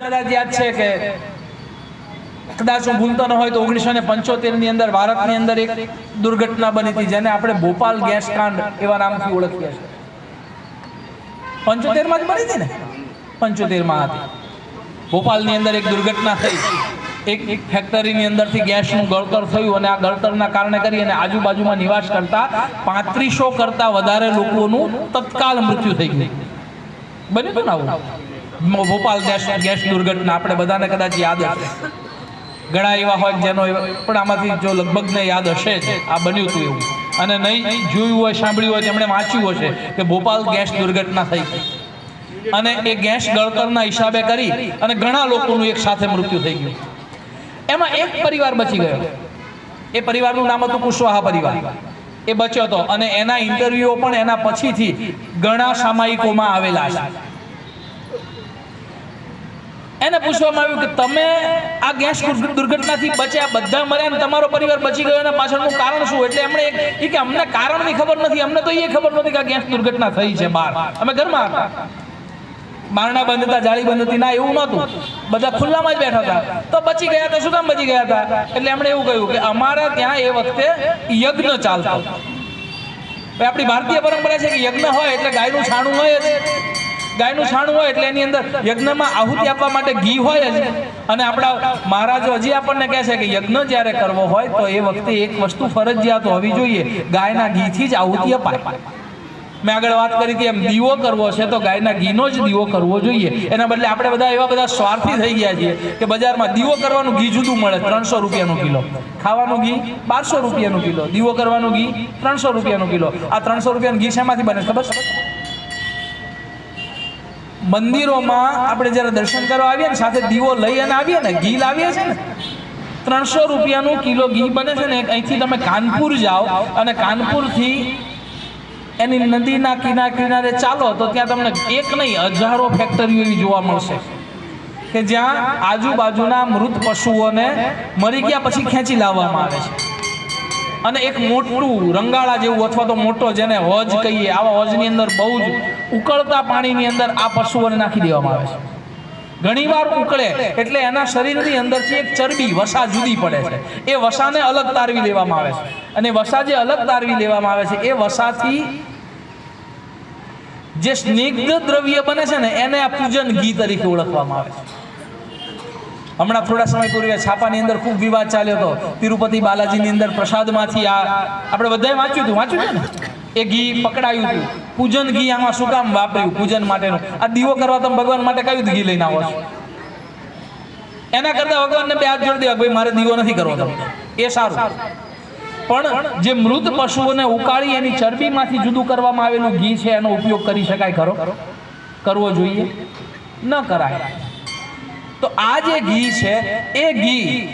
કદાચ યાદ છે કે કદાચ હું ભૂલતો ન હોય તો ઓગણીસો ને પંચોતેરની અંદર ભારતની અંદર એક દુર્ઘટના બની હતી જેને આપણે ભોપાલ ગેસ કાંડ એવા નામથી ઓળખીએ છીએ. પંચોતેરમાં જ બની હતી ને? પંચોતેરમાં હતી. ભોપાલની અંદર એક દુર્ઘટના થઈ. એક એક ફેક્ટરીની અંદરથી ગેસનું ગળતર થયું અને આ ગળતરના કારણે કરી અને આજુબાજુમાં નિવાસ કરતા પાંત્રીસો કરતા વધારે લોકોનું તત્કાલ મૃત્યુ થઈ ગયું. બન્યું હતું ને આવું? ભોપાલ ગેસ દુર્ઘટના, આપણે બધાને કદાચ યાદ હશે. ઘણા એવા હોય જેનો પણ આમાંથી જો લગભગને યાદ હશે જ, આ બન્યું હતું એવું. અને નહીં, જોયું હોય, સાંભળ્યું હોય, તેમણે વાંચ્યું હશે કે ભોપાલ ગેસ દુર્ઘટના થઈ. અને એ ગેસ ગળતરના હિસાબે કરી અને ઘણા લોકોનું એક સાથે મૃત્યુ થઈ ગયું. એમાં એક પરિવાર બચી ગયો. એ પરિવારનું નામ હતું કુશવાહા પરિવાર. એ બચ્યો હતો અને એના ઇન્ટરવ્યુઓ પણ એના પછીથી ઘણા સામાયિકોમાં આવેલા છે. એને પૂછવામાં આવ્યું કે તમે આ ગેસ દુર્ઘટનાથી બચ્યા, બધા મર્યા અને તમારો પરિવાર બચી ગયો અને પાછળનું કારણ શું? એટલે એમણે એક એ કે અમને કારણની ખબર નથી, અમને તો એ ખબર નથી કે આ ગેસ દુર્ઘટના થઈ છે બહાર. અમે ઘરમાં હતા. બારણા બંધ હતા, જાળી બંધ હતી, ના, એવું નહોતું. બધા ખુલ્લામાં જ બેઠા હતા. તો બચી ગયા હતા, શું કામ બચી ગયા હતા? એટલે એમણે એવું કહ્યું કે અમારા ત્યાં એ વખતે યજ્ઞ ચાલતો આપણી ભારતીય પરંપરા છે કે યજ્ઞ હોય એટલે ગાયનું છાણું હોય જ. ગાયનું છાણું હોય એટલે એની અંદર યજ્ઞમાં આહુતિ આપવા માટે ઘી હોય જ. અને આપણા મહારાજો હજી આપણને કહે છે કે યજ્ઞ જ્યારે કરવો હોય તો એ વખતે એક વસ્તુ ફરજિયાત હોવી જોઈએ. ગાયના ઘીથી જ આહુતિ અપાય. મેં આગળ વાત કરી હતી એમ દીવો કરવો છે તો ગાયના ઘીનો જ દીવો કરવો જોઈએ. એના બદલે આપણે બધા એવા બધા સ્વાર્થી થઈ ગયા છીએ કે બજારમાં દીવો કરવાનું ઘી જુદું મળે, ત્રણસો રૂપિયાનું કિલો. ખાવાનું ઘી બારસો રૂપિયાનું કિલો. દીવો કરવાનું ઘી ત્રણસો રૂપિયાનું કિલો. આ ત્રણસો રૂપિયાનું ઘી શેમાંથી બને ખબર છે? મંદિરોમાં આપણે જ્યારે દર્શન કરવા આવીએ ને, સાથે દીવો લઈ અને આવીએ ને, ઘી લાવીએ છીએ ને, ત્રણસો રૂપિયાનું કિલો ઘી બને છે ને, અહીંથી તમે કાનપુર જાઓ અને કાનપુરથી એની નદીના કિનાર કિનારે ચાલો તો ત્યાં તમને એક નહીં, હજારો ફેક્ટરીઓ એવી જોવા મળશે. કે જ્યાં આજુબાજુના મૃત પશુઓને મરી ગયા પછી ખેંચી લાવવામાં આવે છે. અને એક મોટું રંગાળા જેવું અથવા તો મોટો જેને હોજ કહીએ, આવા હોજની અંદર બહુ જ ઉકળતા પાણીની અંદર આ પશુઓને નાખી દેવામાં આવે છે. ઘણીવાર ઉકળે એટલે એના શરીરની અંદરથી એક ચરબી, વસા જુદી પડે છે. એ વસાને અલગ તારવી લેવામાં આવે છે. અને વસા જે અલગ તારવી લેવામાં આવે છે, એ વસાથી જે સ્નિગ્ધ દ્રવ્ય બને છે ને, એને આ પૂજન ઘી તરીકે ઓળખવામાં આવે છે. હમણાં થોડા સમય પૂર્વે છાપાની અંદર ખૂબ વિવાદ ચાલ્યો હતો. તિરુપતિ બાલાજીની અંદર પ્રસાદમાંથી આ આપણે બધાએ વાંચ્યું હતું? વાંચ્યું હતું ને? એ ઘી પકડાયું હતું. પૂજન ઘી આમાં શું કામ વાપર્યું? પૂજન માટેનું. આ દીવો કરવા તમે ભગવાન માટે કયું ઘી લઈને આવો છો? એના કરતાં ભગવાનને બે હાથ જોડી દેવા ભાઈ, મારે દીવો નથી કરવો તમને એ સારું. પણ જે મૃત પશુઓને ઉકાળી એની ચરબીમાંથી જુદું કરવામાં આવેલું ઘી છે, એનો ઉપયોગ કરી શકાય ખરો? કરવો જોઈએ? ન કરાય. તો આ જે ઘી છે, એ ઘી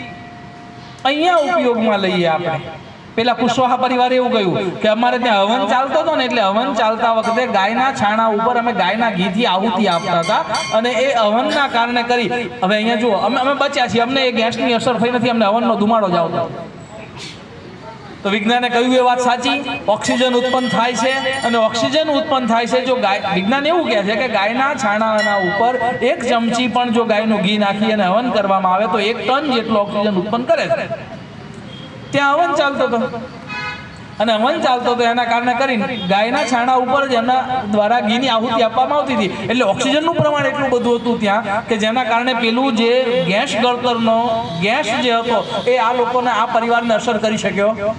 અહીંયા ઉપયોગમાં લઈએ આપણે. પેલા કુશવાહા પરિવારે એવું કહ્યું કે અમારે ત્યાં હવન ચાલતો હતો ને એટલે હવન ચાલતા વખતે ગાયના છાણા ઉપર અમે ગાયના ઘીથી આહુતિ આપતા હતા અને એ હવનના કારણે કરી. હવે અહીંયા જુઓ, અમે અમે બચ્યા છીએ, અમને એ ગેસની અસર થઈ નથી, અમને હવનનો ધુમાડો જ આવતો. તો વિજ્ઞાને કહ્યું એ વાત સાચી, ઓક્સિજન ઉત્પન્ન થાય છે અને ઓક્સિજન ઉત્પન્ન થાય છે જો ગાય વિજ્ઞાન એવું કહે છે કે ગાયના છાણાના ઉપર એક ચમચી પણ જો ગાયનું ઘી નાખી અને હવન કરવામાં આવે તો એક ટન જેટલો ઓક્સિજન ઉત્પન્ન કરે છે. ત્યાં હવન ચાલતો હતો. અને હવન ચાલતો હતો એના કારણે કરીને ગાયના છાણા ઉપર જ એના દ્વારા ઘીની આહુતિ આપવામાં આવતી હતી. એટલે ઓક્સિજનનું પ્રમાણ એટલું બધું હતું ત્યાં કે જેના કારણે પેલું જે ગેસ ગળતરનો ગેસ જે હતો એ આ લોકોને આ પરિવારને અસર કરી શક્યો.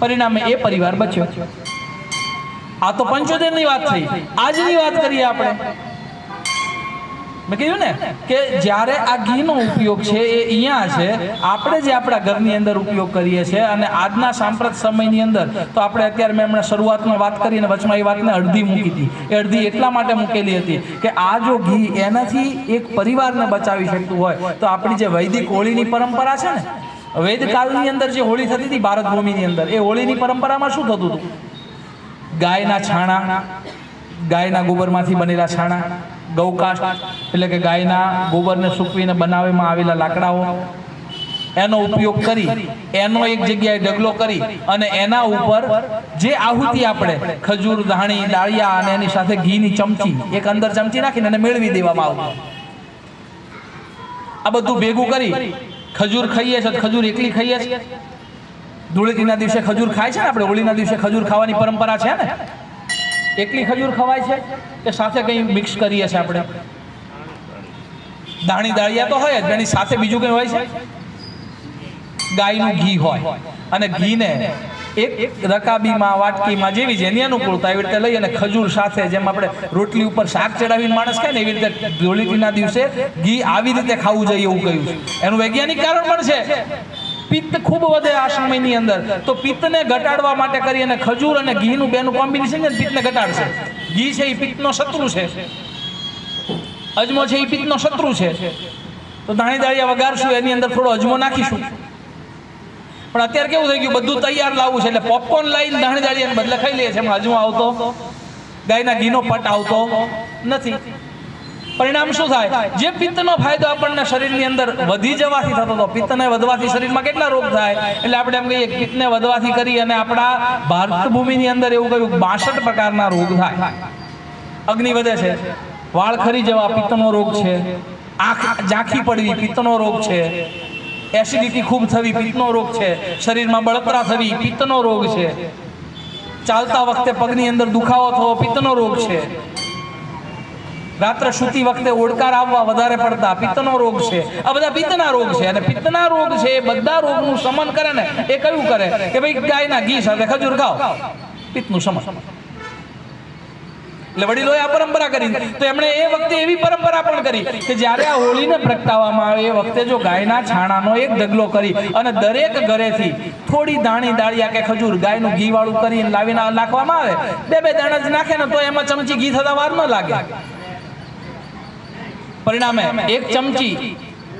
પરિણામે એ પરિવાર બચ્યો. આ તો પંચોતેરની વાત થઈ. આજની વાત કરીએ આપણે. મેં કહ્યું ને કે જ્યારે આ ઘીનો ઉપયોગ છે, એ અહીંયા છે, આપણે જે આપણા ઘરની અંદર ઉપયોગ કરીએ છીએ અને આજના સાંપ્રત સમયની અંદર, તો આપણે અત્યારે મેં હમણાં શરૂઆતમાં વાત કરી અને વચમાં એ વાતને અડધી મૂકી હતી. એ અડધી એટલા માટે મૂકેલી હતી કે આ જો ઘી એનાથી એક પરિવારને બચાવી શકતું હોય, તો આપણી જે વૈદિક હોળીની પરંપરા છે ને વેદકાળની અંદર જે હોળી થતી હતી ભારત ભૂમિની અંદર, એ હોળીની પરંપરામાં શું થતું હતું? ગાયના છાણા, ગાયના ગોબરમાંથી બનેલા છાણા ગૌકાષ્ટ, એટલે કે ગાયના ગોબરને સૂકવીને બનાવવામાં આવેલા લાકડાઓ. એનો ઉપયોગ કરી, એનો એક જગ્યાએ ઢગલો કરી અને એના ઉપર જે આહુતિ આપણે, ખજૂર, ધાણી દાળિયા અને એની સાથે ઘીની ચમચી, એક અંદર ચમચી નાખીને એને મેળવી દેવામાં આવે આ બધું ભેગું કરી, ખજૂર ખાઈએ છીએ ખજૂર એકલી ખાઈએ છીએ ધૂળેટીના દિવસે ખજૂર ખાય છે ને આપણે? હોળીના દિવસે ખજૂર ખાવાની પરંપરા છે ને? એકલી ખજૂર ખવાય છે કે સાથે કંઈ મિક્સ કરીએ છીએ આપણે? દાણી દાળિયા તો હોય જ એની સાથે બીજું કંઈ હોય છે? ગાયનું ઘી હોય. અને ઘીને એક રકાબીમાં, વાટકીમાં જેવી જેની અનુકૂળતા, એવી રીતે લઈ અને ખજૂર સાથે જેમ આપણે રોટલી ઉપર શાક ચડાવીને માણસ ખાય ને, એવી રીતે ધૂળેટીના દિવસે ઘી આવી રીતે ખાવું જોઈએ એવું કહ્યું એનું વૈજ્ઞાનિક કારણ પણ છે. પિત્ત ખૂબ વધે આ સમયની અંદર. તો પિત્તને ઘટાડવા માટે કરી અને ખજૂર અને ઘીનું બેનું કોમ્બિનેશન છે પિત્તને ઘટાડશે. ઘી છે એ પિત્તનો શત્રુ છે. અજમો છે એ પિત્તનો શત્રુ છે. તો ધાણી દાળિયા વગાડશું એની અંદર થોડો અજમો નાખીશું. પણ અત્યારે કેવું થઈ ગયું, બધું તૈયાર લાવવું છે એટલે પોપકોર્ન લાવીને ધાણી દાળિયાને બદલે ખાઈ લઈએ છે એમાં અજમો આવતો, ગાયના ઘીનો પટ આવતો નથી. પરિણામ શું થાય? જે પિત્તનો ફાયદો આપણને શરીરની અંદર વધી જવાથી થતો હતો, પિત્તને વધવાથી શરીરમાં કેટલા રોગ થાય? એટલે આપણે એમ કહીએ પિત્તને વધવાથી કરી અને આપણા ભારત ભૂમિની અંદર એવું કહ્યું, બાસઠ પ્રકારના રોગ થાય. અગ્નિ વધે છે. વાળ ખરી જવા પિત્તનો રોગ છે. આંખ ઝાંખી પડવી પિત્તનો રોગ છે. એસિડિટી ખૂબ થવી પિત્તનો રોગ છે. શરીરમાં બળતરા થવી પિત્તનો રોગ છે. ચાલતા વખતે પગની અંદર દુખાવો થવો પિત્તનો રોગ છે. રાત્રે સૂતી વખતે ઓડકાર આવવા વધારે પડતા પિત્તનો રોગ છે. આ બધા પિત્તના રોગ છે અને પિત્તના રોગ છે એ બધા રોગનું શમન કરે ને એ કયું કરે? કે ભાઈ ગાયના ઘી સાથે ખજૂર ખાઓ. પિત્તનું શમન. એટલે વડીલોએ આ પરંપરા કરી. તો એમણે એ વખતે એવી પરંપરા પણ કરી કે જ્યારે આ હોળીને પ્રગટાવવામાં આવે એ વખતે જો ગાયના છાણાનો એક ઢગલો કરી અને દરેક ઘરેથી થોડી દાણી દાળિયા કે ખજૂર ગાયનું ઘી વાળું કરીને લાવીને નાખવામાં આવે, બે બે દાણા જ નાખે ને તો એમાં ચમચી ઘી થતા વાર ન લાગે. પરિણામે એક ચમચી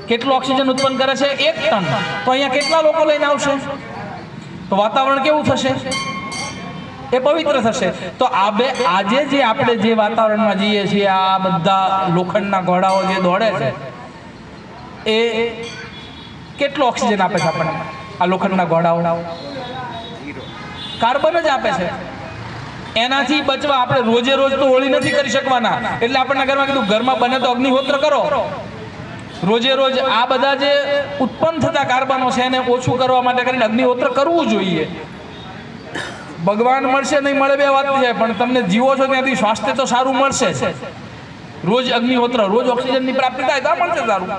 કેટલું ઓક્સિજન ઉત્પન્ન કરે છે? એક ટન. તો અહીંયા કેટલા લોકો લઈને આવશે? તો વાતાવરણ કેવું થશે? એ પવિત્ર થશે. તો આ બે આજે જે આપણે જે વાતાવરણમાં જઈએ છીએ, આ બધા લોખંડના ઘોડાઓ જે દોડે છે, એ કેટલો ઓક્સિજન આપે છે આપણને? આ લોખંડના ઘોડાઓ. કાર્બન જ આપે છે. એનાથી બચવા આપણે રોજે રોજ તો હોળી નથી કરી શકવાના. એટલે આપણને ઘરમાં કીધું, ઘરમાં બને તો અગ્નિહોત્ર કરો. રોજે રોજ આ બધા જે ઉત્પન્ન થતા કાર્બનો છે એને ઓછું કરવા માટે કરીને અગ્નિહોત્ર કરવું જોઈએ. ભગવાન મળશે નહીં, મળે બે વાત છે પણ તમને જીવો છો ત્યાંથી સ્વાસ્થ્ય તો સારું મળશે રોજ અગ્નિહોત્ર, રોજ ઓક્સિજનની પ્રાપ્તિ થાય તો મળશે સારું.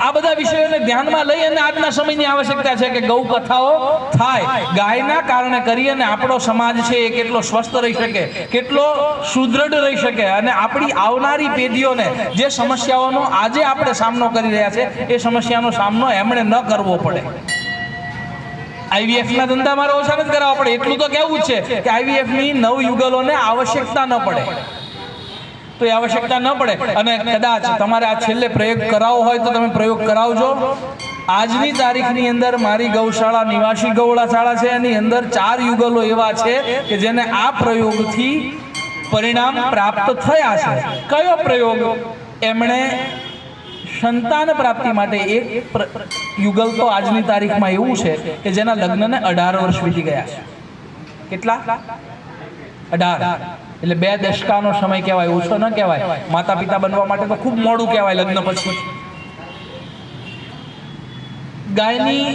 આ બધા વિષયોને ધ્યાનમાં લઈ અને આજના સમયની આવશ્યકતા છે કે ગૌ કથાઓ થાય. ગાયના કારણે કરી અને આપણો સમાજ છે એ કેટલો સ્વસ્થ રહી શકે, કેટલો સુદૃઢ રહી શકે અને આપણી આવનારી પેઢીઓને જે સમસ્યાઓનો આજે આપણે સામનો કરી રહ્યા છે, એ સમસ્યાનો સામનો એમણે ન કરવો પડે. આઈવીએફ ના ધંધા મારે ઓછા નથી કરાવવા પડે. એટલું તો કેવું જ છે કે આઈવીએફની નવ યુગલોને આવશ્યકતા ન પડે. તો એ આવશ્યકતા ન પડે. અને કદાચ તમારે આ છેલ્લે પ્રયોગ કરાવવો હોય તો તમે પ્રયોગ કરાવજો. આજની તારીખની અંદર મારી ગૌશાળા નિવાસી ગૌશાળા છે. એની અંદર ચાર યુગલો એવા છે કે જેને આ પ્રયોગથી પરિણામ પ્રાપ્ત થયા છે. કયો પ્રયોગ? એમણે સંતાન પ્રાપ્તિ માટે એક યુગલ તો આજની તારીખમાં એવું છે કે જેના લગ્નને અઢાર વર્ષ વીતી ગયા છે. કેટલા? અઢાર. એટલે બે દશકાનો સમય કહેવાય, ઓછો ન કહેવાય. માતા પિતા બનવા માટે તો ખૂબ મોડું કહેવાય લગ્ન પછી. ગાયની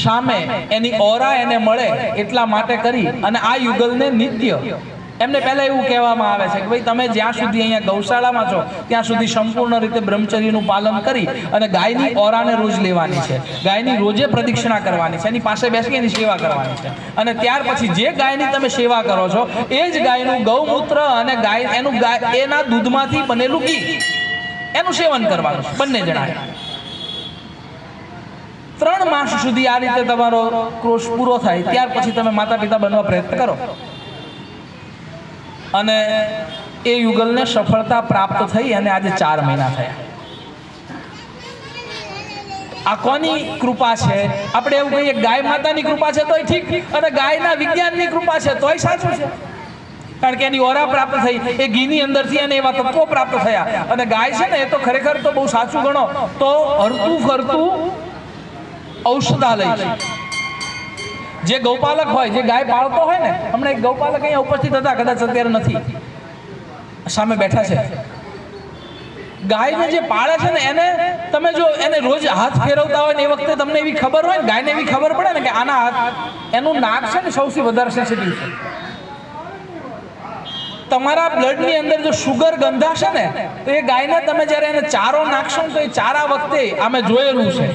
સામે એની ઓરા એને મળે એટલા માટે કરી અને આ યુગલને નિત્ય એમને પહેલાં એવું કહેવામાં આવે છે કે ભાઈ, તમે જ્યાં સુધી અહીંયા ગૌશાળામાં છો, ત્યાં સુધી સંપૂર્ણ રીતે બ્રહ્મચર્યનું પાલન કરી અને ગાયની ઓરાને રોજ લેવાની છે. ગાયની રોજે પ્રદક્ષિણા કરવાની છે. એની પાસે બેસી એની સેવા કરવાની છે. અને ત્યાર પછી જે ગાયની તમે સેવા કરો છો, એ જ ગાયનું ગૌમૂત્ર અને ગાય, એનું ગાય, એના દૂધમાંથી બનેલું ઘી. એનું સેવન કરવાનું બંને જણાએ. ત્રણ માસ સુધી આ રીતે તમારો ક્રોશ પૂરો થાય. ત્યાર પછી તમે માતા પિતા બનવા પ્રયત્ન કરો. અને એ યુગલને સફળતા પ્રાપ્ત થઈ અને આજે ચાર મહિના થયા. આ કોની કૃપા છે? આપણે એવું કહીએ, ગાય માતાની કૃપા છે તોય ઠીક, અને ગાયના વિજ્ઞાનની કૃપા છે તોય સાચું છે. કારણ કે એની ઓરા પ્રાપ્ત થઈ, એ ઘીની અંદરથી અને એવા તત્વો પ્રાપ્ત થયા. અને ગાય છે ને, એ તો ખરેખર તો બહુ સાચું ગણો. તો હરતું ફરતું ઔષધાલય છે. જે ગૌપાલક હોય, જે ગાય પાળતો હોય ને, હમણાં એક ગૌપાલક અહીંયા ઉપસ્થિત હતા, કદાચ અત્યારે નથી. સામે બેઠા છે. ગાયને જે પાળે છે ને, એને તમે જો એને રોજ હાથ ફેરવતા હોય ને એ વખતે તમને એવી ખબર હોય ને, ગાયને એવી ખબર પડે ને કે આના હાથ, એનું નાક છે ને સૌથી વધારે સેન્સિટિવ છે. તમારા બ્લડની અંદર જો શુગર ગંધાશે ને, તો એ ગાયને તમે જ્યારે એને ચારો નાખશો ને, તો એ ચારા વખતે અમે જોયેલું છે.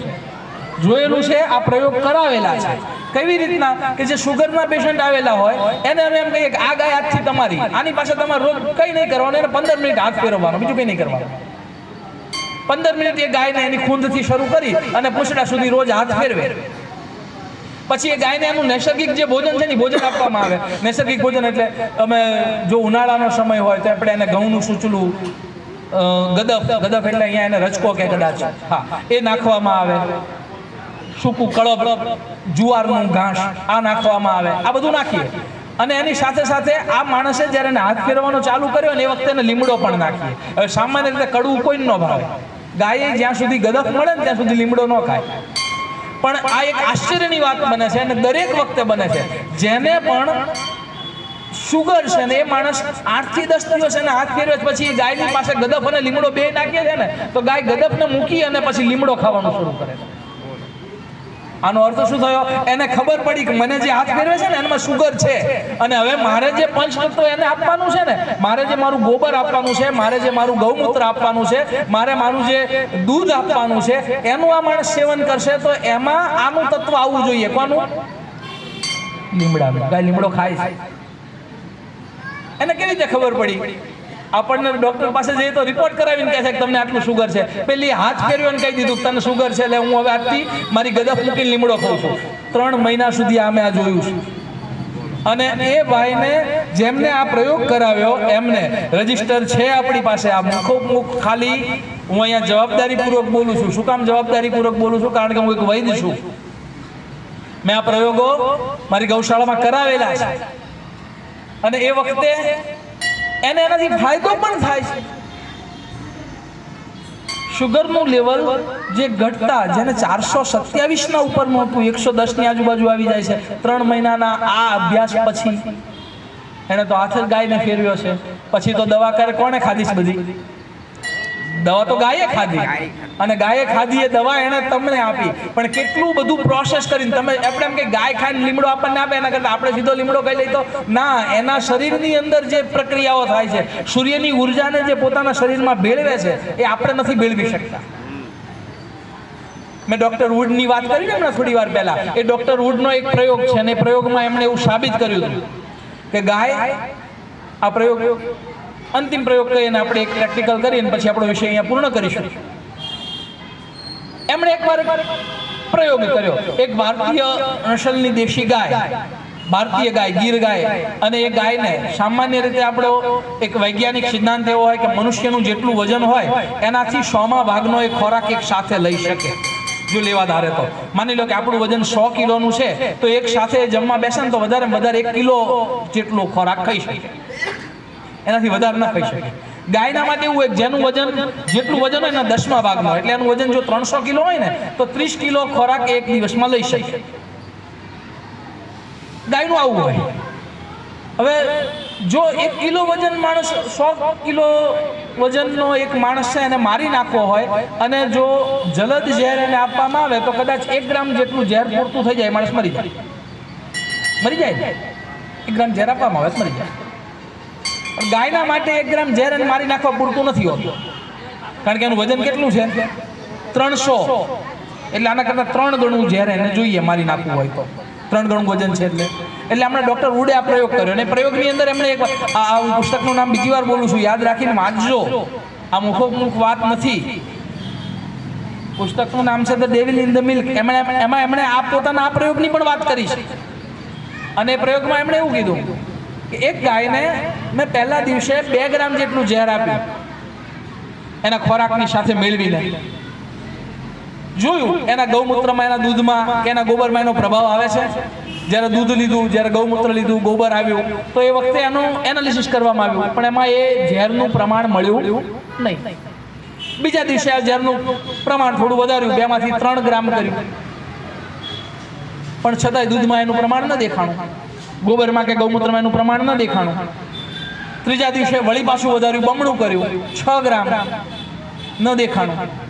જોયેલું છે, આ પ્રયોગ કરાવેલા છે. કેવી રીતના કે જે શુગરના પેશન્ટ આવેલા હોય, એને અમે એમ કહીએ કે આ ગાય આજથી તમારી. આની પાસે તમારે રોજ કંઈ નહીં કરવાનું, એને પંદર મિનિટ હાથ ફેરવવાનો, બીજું કંઈ નહીં કરવાનું. પંદર મિનિટ એ ગાયને એની ખૂંદથી શરૂ કરી અને પૂછડા સુધી રોજ હાથ ફેરવે. પછી એ ગાયને એનું નૈસર્ગિક જે ભોજન છે ને ભોજન આપવામાં આવે. નૈસર્ગિક ભોજન એટલે અમે જો ઉનાળાનો સમય હોય તો આપણે એને ઘઉંનું સૂચલું ગદફ. ગદફ એટલે અહીંયા એને રચકો કે કદાચ. હા, એ નાખવામાં આવે. સૂકું કળબ જુવારનું ઘાસ, આ નાખવામાં આવે. આ બધું નાખીએ. અને એની સાથે સાથે આ માણસે જ્યારે એને હાથ ફેરવાનો ચાલુ કર્યો ને એ વખતે એને લીમડો પણ નાખીએ. હવે સામાન્ય રીતે કડવું કોઈ ન ભાવે. ગાયે જ્યાં સુધી ગદફ મળે ને ત્યાં સુધી લીમડો ન ખાય. પણ આ એક આશ્ચર્યની વાત બને છે અને દરેક વખતે બને છે. જેને પણ શુગર છે ને એ માણસ આઠથી દસ દિવસ એને હાથ ફેરવે પછી એ ગાયની પાસે ગદફ અને લીમડો બે નાખીએ છે ને, તો ગાય ગદફને મૂકી અને પછી લીમડો ખાવાનું શરૂ કરે છે. આનો અર્થ શું થયો? એને ખબર પડી કે મને જે હાથ ફેરવે છે ને, એમાં શુગર છે. અને હવે મારે જે પંચતત્વ એને આપવાનું છે ને, મારે જે મારું ગોબર આપવાનું છે, મારે જે મારું ગૌમૂત્ર આપવાનું છે, મારે મારું જે દૂધ આપવાનું છે, એનું આ માણસ સેવન કરશે તો એમાં આનું તત્વ આવવું જોઈએ. કોનું? લીમડાનું. ગાય લીમડો ખાય છે. એને કેવી રીતે ખબર પડી? આપણને ડોક્ટર પાસે જઈએ તો રિપોર્ટ કરાવીને કહે છે કે તમને આટલું શુગર છે. પેલી હાથ ફેરવ્યો ને કહી દીધું તને શુગર છે એટલે હું હવે આજથી મારી ગદફ મૂકીને લીમડો ખાઉં છું. ત્રણ મહિના સુધી આ મેં આ જોયું છું. અને એ ભાઈને જેમને આ પ્રયોગ કરાવ્યો, એમને રજિસ્ટર છે આપણી પાસે. આ મુખો મુખ ખાલી હું અહીંયા જવાબદારીપૂર્વક બોલું છું. શું કામ જવાબદારીપૂર્વક બોલું છું? કારણ કે હું એક વૈદ છું. મેં આ પ્રયોગો મારી ગૌશાળામાં કરાવેલા છે. અને એ વખતે એને એનાથી ફાયદો પણ થાય છે. શુગરનું લેવલ જે ઘટતા, જેને ચારસો સત્યાવીસના ઉપરનું હતું, એકસો દસની આજુબાજુ આવી જાય છે, ત્રણ મહિનાના આ અભ્યાસ પછી. એણે તો હાથ જ ગાયને ફેરવ્યો છે. પછી તો દવા કરે કોણે ખાધી છે બધી? દવા તો ગાયે ખાધી. અને ગાયે ખાધી એ દવા એણે તમને આપી. પણ કેટલું બધું પ્રોસેસ કરીને તમે આપણે એમ કે ગાય ખાઈને લીમડો આપણને આપે એના કરતાં આપણે સીધો લીમડો ખાઈ લઈએ તો ના એના શરીરની અંદર જે પ્રક્રિયાઓ થાય છે સૂર્યની ઉર્જાને જે પોતાના શરીરમાં ભેળવે છે એ આપણે નથી ભેળવી શકતા. મેં ડોક્ટર વુડની વાત કરી ને હમણાં થોડી વાર પહેલા. એ ડોક્ટર વુડનો એક પ્રયોગ છે અને પ્રયોગમાં એમણે એવું સાબિત કર્યું હતું કે ગાય આ પ્રયોગ અંતિમ પ્રયોગ કરીને આપણે એક પ્રેક્ટિકલ કરીને પછી આપણો વિષય અહીંયા પૂર્ણ કરીશું. એમણે એકવાર પ્રયોગ કર્યો. એક ભારતીય નસલની દેશી ગાય, ભારતીય ગાય, ગીર ગાય. અને એ ગાયને સામાન્ય રીતે આપણો એક વૈજ્ઞાનિક સિદ્ધાંત એવો હોય કે મનુષ્યનું જેટલું વજન હોય, એનાથી સોમાં ભાગનો એક ખોરાક એક સાથે લઈ શકે. જો લેવા ધારે તો. માની લો કે આપણું વજન સો કિલોનું છે, તો એક સાથે જમવા બેસે ને તો વધારે વધારે એક કિલો જેટલો ખોરાક ખાઈ શકે. એનાથી વધારે ના ખાઈ શકે. ગાયના માટે એવું હોય જેનું વજન, જેટલું વજન હોય એના દસમા ભાગમાં હોય. એટલે એનું વજન જો ત્રણસો કિલો હોય ને, તો ત્રીસ કિલો ખોરાક એક દિવસમાં લઈ શકે. ગાયનું આવું હોય. હવે જો એક કિલો વજન માણસ, સો કિલો વજનનો એક માણસ છે એને મારી નાખવો હોય અને જો જલદ ઝેર એને આપવામાં આવે, તો કદાચ એક ગ્રામ જેટલું ઝેર પૂરતું થઈ જાય માણસ મરી જાય. મરી જાય એક ગ્રામ ઝેર આપવામાં આવે મરી જાય. ગાયના માટે એક ગ્રામ ઝેર મારી નાખવા પૂરતું નથી હોતું. કારણ કે એનું વજન કેટલું છે? ત્રણસો. એટલે આના કરતાં ત્રણ ગણું ઝેર એને જોઈએ મારી નાખવું હોય તો. ત્રણ ગણું વજન છે એટલે. એટલે હમણાં ડૉક્ટર ઉડે આ પ્રયોગ કર્યો અને પ્રયોગની અંદર એમણે એક આ હું પુસ્તકનું નામ બીજી વાર બોલું છું, યાદ રાખીને વાંચજો. આ મુખોમુખ વાત નથી. પુસ્તકનું નામ છે the devil in the milk એમણે એમાં એમણે આ પોતાના આ પ્રયોગની પણ વાત કરી છે. અને પ્રયોગમાં એમણે એવું કીધું કે એક ગાયને મેં પહેલા દિવસે બે ગ્રામ જેટલું ઝેર આપ્યું. એના ખોરાકની સાથે મેળવીને. જોયું, એના ગૌમૂત્રમાં, એના દૂધમાં કે એના ગોબરમાં એનો પ્રભાવ આવે છે? જ્યારે દૂધ લીધું, જ્યારે ગૌમૂત્ર લીધું, ગોબર આવ્યું, તો એ વખતે એનું એનાલિસિસ કરવામાં આવ્યું. પણ એમાં એ ઝેરનું પ્રમાણ મળ્યું નહીં. બીજા દિવસે આ ઝેરનું પ્રમાણ થોડું વધાર્યું, બેમાંથી ત્રણ ગ્રામ કર્યું. પણ છતાંય દૂધમાં એનું પ્રમાણ ન દેખાણું. ગોબરમાં કે ગૌમૂત્રમાં એનું પ્રમાણ ન દેખાણું. ત્રીજા દિવસે વળી પાછું વધાર્યું, બમણું કર્યું, છ ગ્રામ ન દેખાણું.